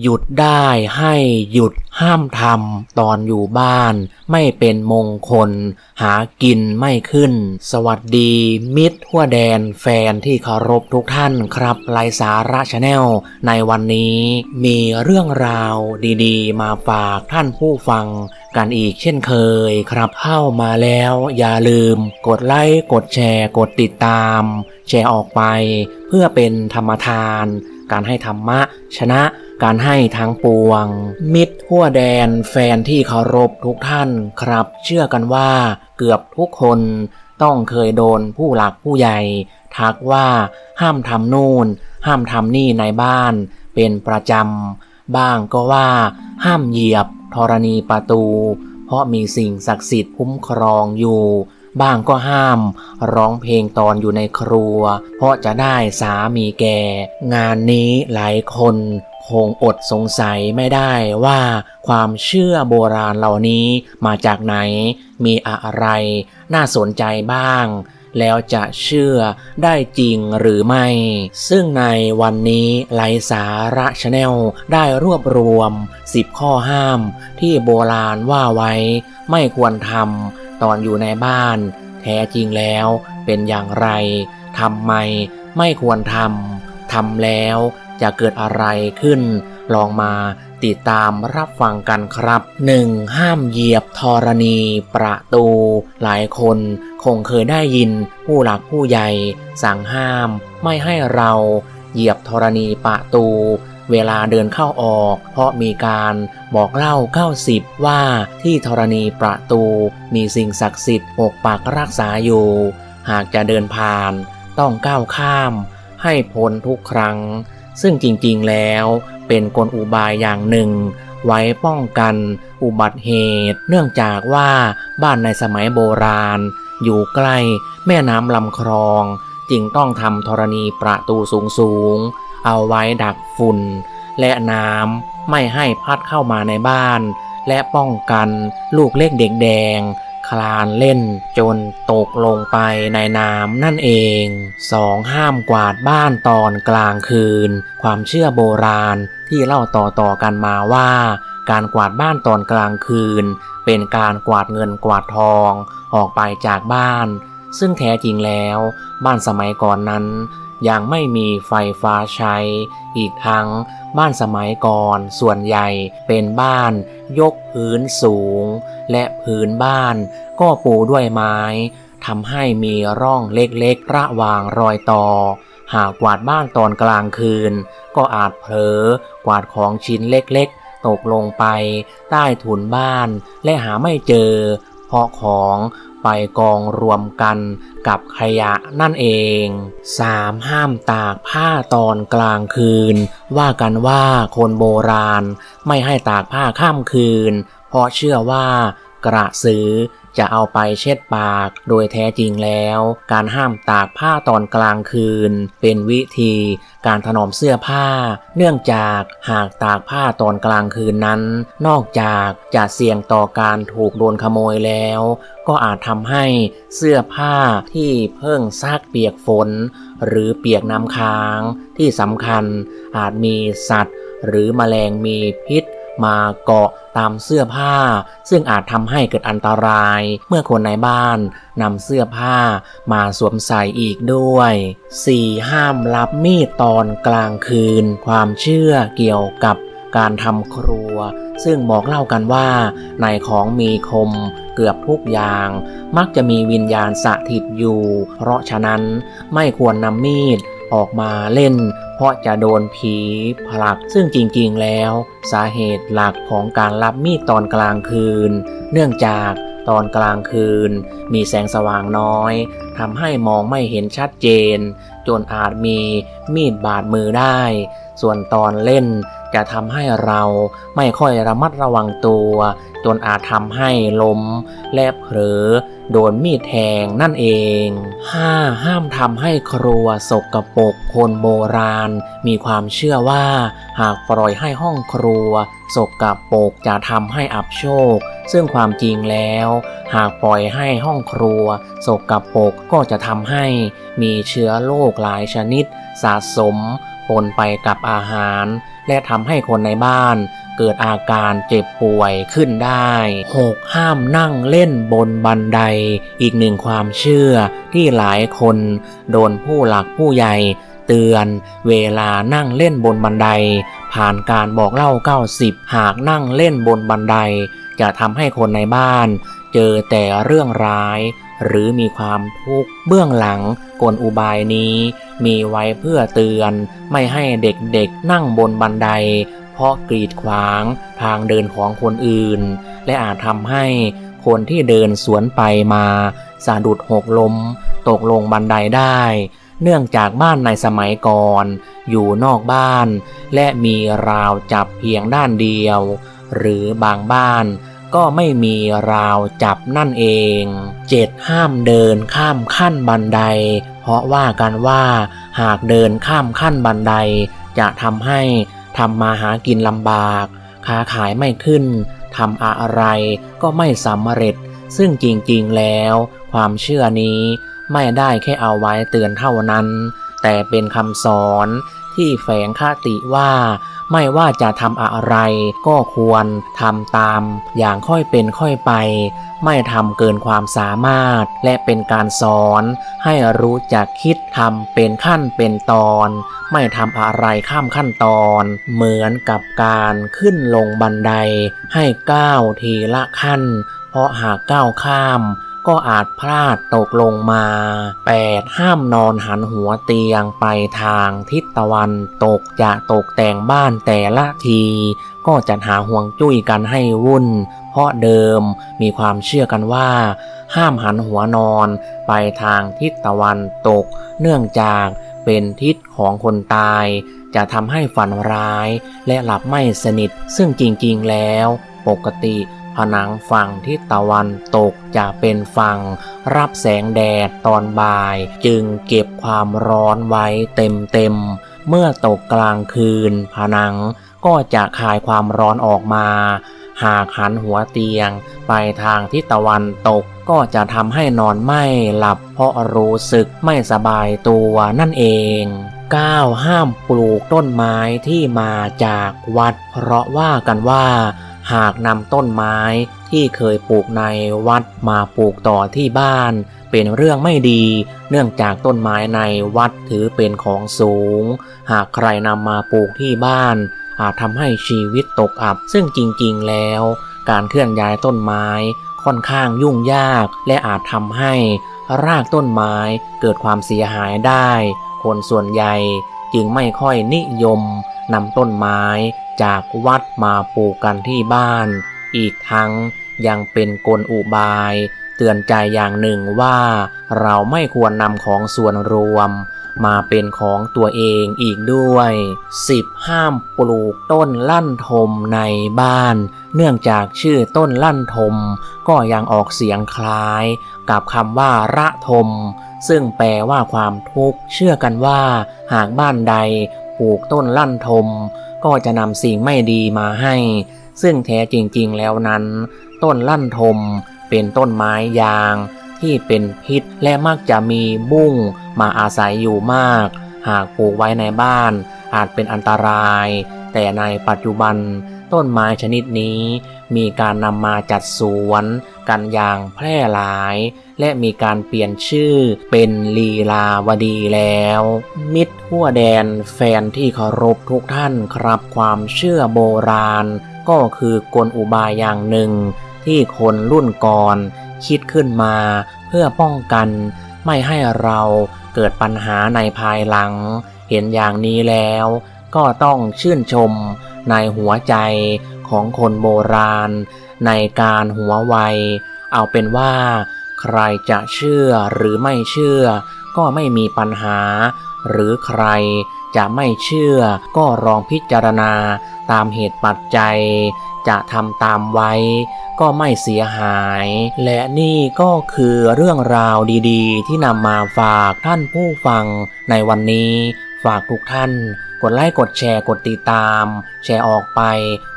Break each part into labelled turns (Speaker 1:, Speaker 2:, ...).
Speaker 1: หยุดได้ให้หยุดห้ามทำตอนอยู่บ้าน ไม่เป็นมงคล หากินไม่ขึ้น สวัสดี มิตรทั่วแดนแฟนที่เคารพทุกท่านครับไลสาระชาแนล ในวันนี้มีเรื่องราวดีๆ มาฝากท่านผู้ฟังกันอีกเช่นเคยครับเข้ามาแล้วอย่าลืม กดไลค์กดแชร์ กดติดตาม แชร์ออกไป เพื่อเป็นธรรมทาน การให้ธรรมะชนะ การให้ทั้งปวง มิตรทั่วแดนแฟนที่เคารพทุกท่านครับ เชื่อกันว่าเกือบทุกคนต้องเคยโดนผู้หลักผู้ใหญ่ ทักว่าห้ามทำนู่น ห้ามทำนี่ในบ้านเป็นประจำ บ้างก็ว่าห้ามเหยียบธรณีประตู เพราะมีสิ่งศักดิ์สิทธิ์คุ้มครองอยู่ บ้างก็ห้าม ร้องเพลงตอนอยู่ในครัว เพราะจะได้สามีแก่ งานนี้หลายคน คงอดสงสัยไม่ได้ว่าความเชื่อโบราณเหล่านี้มาจากไหน มีอะไรน่าสนใจบ้าง แล้วจะเชื่อได้จริงหรือไม่ ซึ่งในวันนี้ไลสาระชาแนลได้รวบรวม 10 ข้อห้าม ที่โบราณว่าไว้ ไม่ควรทำตอนอยู่ในบ้าน แท้จริงแล้วเป็นอย่างไรทำไมไม่ควรทำทำแล้ว จะเกิดอะไรขึ้น ลองมาติดตามรับฟังกันครับ 1. ห้ามเหยียบธรณีประตู หลายคนคงเคยได้ยินผู้หลักผู้ใหญ่ สั่งห้ามไม่ให้เราเหยียบธรณีประตู เวลาเดินเข้าออก เพราะมีการบอกเล่า90ว่าที่ธรณีประตูมีสิ่งศักดิ์สิทธิ์ปกปักรักษาอยู่ หากจะเดินผ่านต้องก้าวข้ามให้พ้นทุกครั้ง ซึ่งจริงๆแล้วเป็นกลอุบายอย่างหนึ่ง ไว้ป้องกันอุบัติเหตุ เนื่องจากว่าบ้านในสมัยโบราณ อยู่ใกล้แม่น้ำลำคลอง จึงต้องทำธรณีประตูสูงๆ เอาไว้ดักฝุ่น และน้ำไม่ให้พัดเข้ามาในบ้าน และป้องกันลูกเล็กเด็กแดง คลานเล่นจนตกลงไปในน้ำนั่นเอง 2. ห้ามกวาดบ้านตอนกลางคืน ความเชื่อโบราณที่เล่าต่อๆกันมาว่า การกวาดบ้านตอนกลางคืน เป็นการกวาดเงินกวาดทองออกไปจากบ้าน ซึ่งแท้จริงแล้ว บ้านสมัยก่อนนั้น ยังไม่มีไฟฟ้าใช้ อีกทั้งบ้านสมัยก่อนส่วนใหญ่เป็นบ้านยกพื้นสูง และพื้นบ้านก็ปูด้วยไม้ทำให้มีร่องเล็กๆระหว่างรอยต่อ หากกวาดบ้านตอนกลางคืน ก็อาจเผลอกวาดของชิ้นเล็กๆ ตกลงไป ใต้ถุนบ้านและหาไม่เจอ เพราะของ ไปกองรวมกันกับขยะนั่นเอง 3. ห้ามตากผ้าตอนกลางคืน ว่ากันว่าคนโบราณไม่ให้ตากผ้าข้ามคืน เพราะเชื่อว่ากระสือ จะเอาไปเช็ดปาก โดยแท้จริงแล้ว การห้ามตากผ้าตอนกลางคืน เป็นวิธีการถนอมเสื้อผ้า เนื่องจากหากตากผ้าตอนกลางคืนนั้น นอกจากจะเสี่ยงต่อการถูกโดนขโมยแล้ว ก็อาจทำให้เสื้อผ้าที่เพิ่งซักเปียกฝน หรือเปียกน้ำค้างที่สำคัญอาจมีสัตว์ หรือแมลงมีพิษ มาเกาะตามเสื้อผ้า ซึ่งอาจทำให้เกิดอันตราย เมื่อคนในบ้านนำเสื้อผ้ามาสวมใส่อีกด้วย 4. ห้ามรับมีดตอนกลางคืน ความเชื่อเกี่ยวกับการทำครัว ซึ่งบอกเล่ากันว่า ในของมีคมเกือบทุกอย่าง มักจะมีวิญญาณสถิตอยู่ เพราะฉะนั้นไม่ควรนำมีด ออกมาเล่น เพราะจะโดนผีผลัก ซึ่งจริงๆแล้ว สาเหตุหลักของการรับมีดตอนกลางคืน เนื่องจากตอนกลางคืน มีแสงสว่างน้อยทำให้มองไม่เห็นชัดเจน จนอาจมีมีดบาดมือได้ ส่วนตอนเล่น จะทำให้เราไม่ค่อยระมัดระวังตัว จนอาจทำให้ล้มและเผลอโดนมีดแทงนั่นเอง 5. ห้ามทำให้ครัวสกปรกคนโบราณ มีความเชื่อว่า หากปล่อยให้ห้องครัวสกปรกจะทำให้อับโชค ซึ่งความจริงแล้ว หากปล่อยให้ห้องครัวสกปรกก็จะทำให้มีเชื้อโรคหลายชนิดสะสม ปนไปกับอาหาร และทำให้คนในบ้าน เกิดอาการเจ็บป่วยขึ้นได้ 6. ห้ามนั่งเล่นบนบันได อีกหนึ่งความเชื่อที่หลายคน โดนผู้หลักผู้ใหญ่เตือนเวลานั่งเล่นบนบันได ผ่านการบอกเล่า 90 หากนั่งเล่นบนบันได จะทำให้คนในบ้าน เจอแต่เรื่องร้าย หรือมีความทุกข์เบื้องหลังกลอุบายนี้ มีไว้เพื่อเตือน ไม่ให้เด็กๆนั่งบนบันได เพราะกรีดขวางทางเดินของคนอื่น และอาจทำให้คนที่เดินสวนไปมาสะดุดหกล้มตกลงบันไดได้ เนื่องจากบ้านในสมัยก่อน อยู่นอกบ้าน และมีราวจับเพียงด้านเดียว หรือบางบ้าน ก็ไม่มีราวจับนั่นเอง 7. ห้ามเดินข้ามขั้นบันได เพราะว่ากันว่า หากเดินข้ามขั้นบันได จะทำให้ทำมาหากินลำบาก ค้าขายไม่ขึ้นทำอะไรก็ไม่สำเร็จ ซึ่งจริงๆแล้ว ความเชื่อนี้ไม่ได้แค่เอาไว้เตือนเท่านั้น แต่เป็นคำสอน ที่แฝงคติว่า ไม่ว่าจะทำอะไรก็ควรทำตาม อย่างค่อยเป็นค่อยไป ไม่ทำเกินความสามารถ และเป็นการสอน ให้รู้จักคิดทำเป็นขั้นเป็นตอน ไม่ทำอะไรข้ามขั้นตอน เหมือนกับการขึ้นลงบันได ให้ก้าวทีละขั้น เพราะหากก้าวข้าม ก็อาจพลาดตกลงมา 8. ห้ามนอนหันหัวเตียงไปทางทิศตะวันตกจะตกแต่งบ้านแต่ละที ก็จัดหาห่วงจุ้ยกันให้วุ่น เพราะเดิมมีความเชื่อกันว่า ห้ามหันหัวนอนไปทางทิศตะวันตก เนื่องจากเป็นทิศของคนตาย จะทำให้ฝันร้าย และหลับไม่สนิทซึ่งจริงๆแล้ว ปกติ ผนังฝั่งทิศตะวันตกจะเป็นฝั่งรับแสงแดดตอนบ่าย จึงเก็บความร้อนไว้เต็มๆเมื่อตกกลางคืน ผนังก็จะคายความร้อนออกมา หากหันหัวเตียง ไปทางทิศตะวันตกก็จะทำให้นอนไม่หลับเพราะรู้สึกไม่สบายตัวนั่นเอง 9. ห้ามปลูกต้นไม้ที่มาจากวัด เพราะว่ากันว่า หากนำต้นไม้ที่เคยปลูกในวัดมาปลูกต่อที่บ้าน เป็นเรื่องไม่ดี เนื่องจากต้นไม้ในวัดถือเป็นของสูง หากใครนำมาปลูกที่บ้าน อาจทำให้ชีวิตตกอับ ซึ่งจริงๆแล้ว การเคลื่อนย้ายต้นไม้ค่อนข้างยุ่งยากและอาจทำให้รากต้นไม้เกิดความเสียหายได้ คนส่วนใหญ่จึงไม่ค่อยนิยมนำต้นไม้ จากวัดมาปลูกกันที่บ้าน อีกทั้งยังเป็นกลอุบาย เตือนใจอย่างหนึ่งว่าเราไม่ควรนำของส่วนรวม มาเป็นของตัวเองอีกด้วย 10. ห้ามปลูกต้นลั่นทมในบ้าน เนื่องจากชื่อต้นลั่นทม ก็ยังออกเสียงคล้าย กับคำว่าระทม ซึ่งแปลว่าความทุกข์ เชื่อกันว่า หากบ้านใดปลูกต้นลั่นทม ก็จะนำสิ่งไม่ดีมาให้ ซึ่งแท้จริงๆแล้วนั้น ต้นลั่นทมเป็นต้นไม้ยาง ที่เป็นพิษและมักจะมีบุ้งมาอาศัยอยู่มาก หากปลูกไว้ในบ้านอาจเป็นอันตราย แต่ในปัจจุบัน ต้นไม้ชนิดนี้ มีการนำมาจัดสวน กันอย่างแพร่หลาย และมีการเปลี่ยนชื่อเป็นลีลาวดีแล้ว มิตรทั่วแดนแฟนที่เคารพทุกท่านครับความเชื่อโบราณ ก็คือกลอุบายอย่างหนึ่ง ที่คนรุ่นก่อน คิดขึ้นมาเพื่อป้องกัน ไม่ให้เราเกิดปัญหาในภายหลัง เห็นอย่างนี้แล้ว ก็ต้องชื่นชม ในหัวใจของคนโบราณ ในการหัวไวเอาเป็นว่า ใครจะเชื่อหรือไม่เชื่อ ก็ไม่มีปัญหา หรือใครจะไม่เชื่อ ก็ลองพิจารณาตามเหตุปัจจัย จะทำตามไว้ ก็ไม่เสียหาย และนี่ก็คือเรื่องราวดีๆ ที่นำมาฝากท่านผู้ฟังในวันนี้ ฝากทุกท่าน กดไลค์กดแชร์กดติดตาม แชร์ออกไป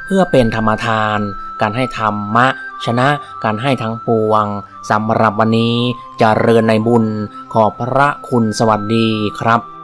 Speaker 1: เพื่อเป็นธรรมทาน การให้ธรรมะ ชนะการให้ทั้งปวงสำหรับวันนี้จเจริญในบุญขอบพระคุณสวัสดีครับ